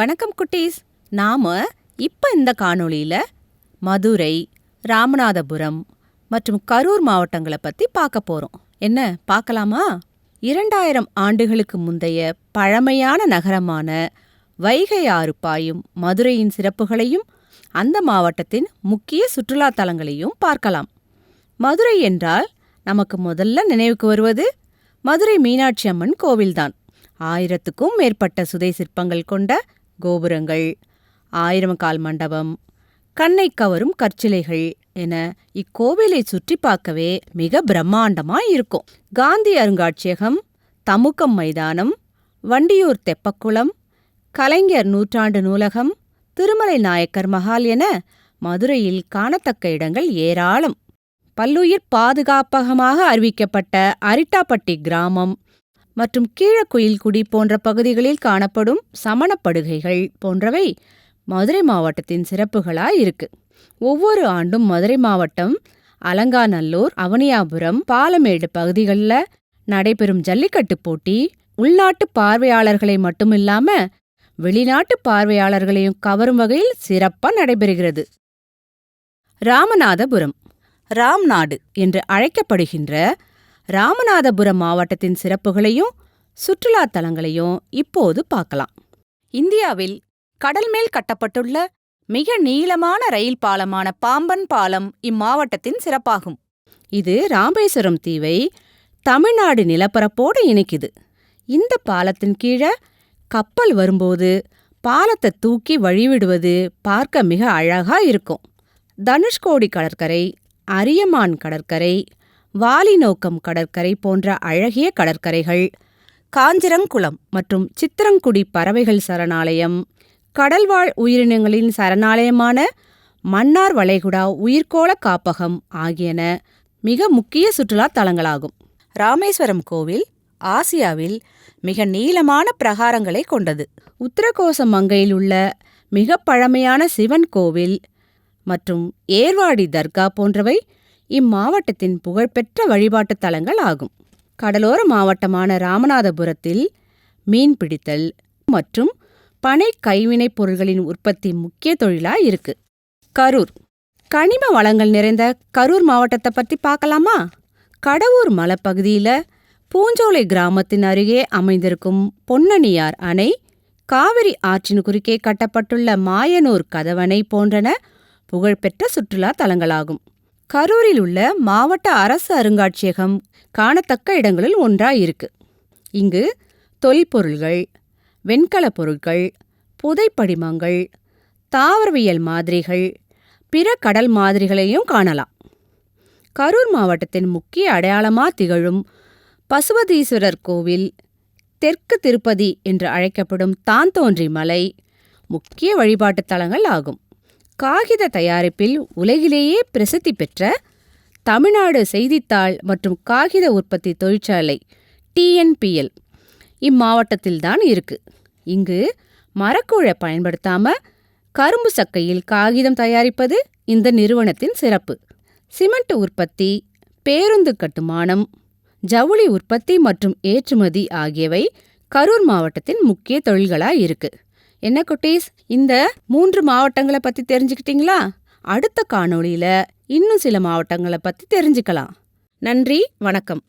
வணக்கம் குட்டீஸ். நாம இப்ப இந்த காணொளியில மதுரை ராமநாதபுரம் மற்றும் கரூர் மாவட்டங்களை பத்தி பார்க்க போறோம். என்ன பார்க்கலாமா? இரண்டாயிரம் ஆண்டுகளுக்கு முந்தைய பழமையான நகரமான வைகை ஆறு பாயும் மதுரையின் சிறப்புகளையும் அந்த மாவட்டத்தின் முக்கிய சுற்றுலா தலங்களையும் பார்க்கலாம். மதுரை என்றால் நமக்கு முதல்ல நினைவுக்கு வருவது மதுரை மீனாட்சி அம்மன் கோவில்தான். ஆயிரத்துக்கும் மேற்பட்ட சுதை சிற்பங்கள் கொண்ட கோபுரங்கள் ஆயிரம் கால் மண்டபம் கண்ணை கவரும் கற்சிலைகள் என இக்கோவிலை சுற்றி பார்க்கவே மிக பிரம்மாண்டமாய் இருக்கும். காந்தி அருங்காட்சியகம் தமுக்கம் மைதானம் வண்டியூர் தெப்பக்குளம் கலைஞர் நூற்றாண்டு நூலகம் திருமலை நாயக்கர் மஹால் என மதுரையில் காணத்தக்க இடங்கள் ஏராளம். பல்லுயிர் பாதுகாப்பகமாக அறிவிக்கப்பட்ட அரிட்டாப்பட்டி கிராமம் மற்றும் கீழக்குயில்குடி போன்ற பகுதிகளில் காணப்படும் சமணப்படுகைகள் போன்றவை மதுரை மாவட்டத்தின் சிறப்புகளாக இருக்கு. ஒவ்வொரு ஆண்டும் மதுரை மாவட்டம் அலங்காநல்லூர் அவனியாபுரம் பாலமேடு பகுதிகளில் நடைபெறும் ஜல்லிக்கட்டு போட்டி உள்நாட்டு பார்வையாளர்களை மட்டுமில்லாம வெளிநாட்டு பார்வையாளர்களையும் கவரும் வகையில் சிறப்பா நடைபெறுகிறது. ராமநாதபுரம் ராம்நாடு என்று அழைக்கப்படுகின்ற ராமநாதபுரம் மாவட்டத்தின் சிறப்புகளையும் சுற்றுலா தலங்களையும் இப்போது பார்க்கலாம். இந்தியாவில் கடல் மேல் கட்டப்பட்டுள்ள மிக நீளமான ரயில் பாலமான பாம்பன் பாலம் இம்மாவட்டத்தின் சிறப்பாகும். இது ராமேஸ்வரம் தீவை தமிழ்நாடு நிலப்பரப்போடு இணைக்குது. இந்த பாலத்தின் கீழே கப்பல் வரும்போது பாலத்தை தூக்கி வழிவிடுவது பார்க்க மிக அழகா இருக்கும். தனுஷ்கோடி கடற்கரை அரியமான் கடற்கரை வாலிநோக்கம் கடற்கரை போன்ற அழகிய கடற்கரைகள். காஞ்சிரங்குளம் மற்றும் சித்திரங்குடி பறவைகள் சரணாலயம். கடல்வாழ் உயிரினங்களின் சரணாலயமான மன்னார் வளைகுடா உயிர்கோள காப்பகம் ஆகியன மிக முக்கிய சுற்றுலா தலங்களாகும். ராமேஸ்வரம் கோவில் ஆசியாவில் மிக நீளமான பிரகாரங்களை கொண்டது. உத்தரகோச மங்கையில் உள்ள மிக பழமையான சிவன் கோவில் மற்றும் ஏர்வாடி தர்கா போன்றவை இம்மாவட்டத்தின் புகழ்பெற்ற வழிபாட்டுத் தலங்கள் ஆகும். கடலோர மாவட்டமான ராமநாதபுரத்தில் மீன்பிடித்தல் மற்றும் பனை கைவினைப் பொருள்களின் உற்பத்தி முக்கிய தொழிலா இருக்கு. கரூர். கனிம வளங்கள் நிறைந்த கரூர் மாவட்டத்தை பத்தி பார்க்கலாமா? கடவூர் மலைப்பகுதியில பூஞ்சோலை கிராமத்தின் அருகே அமைந்திருக்கும் பொன்னணியார் அணை காவிரி ஆற்றின் குறுக்கே கட்டப்பட்டுள்ள மாயனூர் கதவணை போன்றன புகழ்பெற்ற சுற்றுலா தலங்களாகும். கரூரில் உள்ள மாவட்ட அரசு அருங்காட்சியகம் காணத்தக்க இடங்களில் ஒன்றாயிருக்கு. இங்கு தொல்பொருள்கள் வெண்கலப் பொருட்கள் புதைப்படிமங்கள் தாவரவியல் மாதிரிகள் பிற கடல் மாதிரிகளையும் காணலாம். கரூர் மாவட்டத்தின் முக்கிய அடையாளமா திகழும் பசுபதீஸ்வரர் கோவில் தெற்கு திருப்பதி என்று அழைக்கப்படும் தாந்தோன்றி மலை முக்கிய வழிபாட்டுத் தலங்கள் ஆகும். காகித தயாரிப்பில் உலகிலேயே பிரசித்தி பெற்ற தமிழ்நாடு செய்தித்தாள் மற்றும் காகித உற்பத்தி தொழிற்சாலை டிஎன்பிஎல் இம்மாவட்டத்தில்தான் இருக்கு. இங்கு மரக்கூழை பயன்படுத்தாம கரும்பு சக்கையில் காகிதம் தயாரிப்பது இந்த நிறுவனத்தின் சிறப்பு. சிமெண்ட் உற்பத்தி பேருந்து கட்டுமானம் ஜவுளி உற்பத்தி மற்றும் ஏற்றுமதி ஆகியவை கரூர் மாவட்டத்தின் முக்கிய தொழில்களா இருக்கு. என்ன குட்டீஸ்? இந்த மூன்று மாவட்டங்களை பத்தி தெரிஞ்சுக்கிட்டீங்களா? அடுத்த காணொளியில இன்னும் சில மாவட்டங்களை பத்தி தெரிஞ்சுக்கலாம். நன்றி வணக்கம்.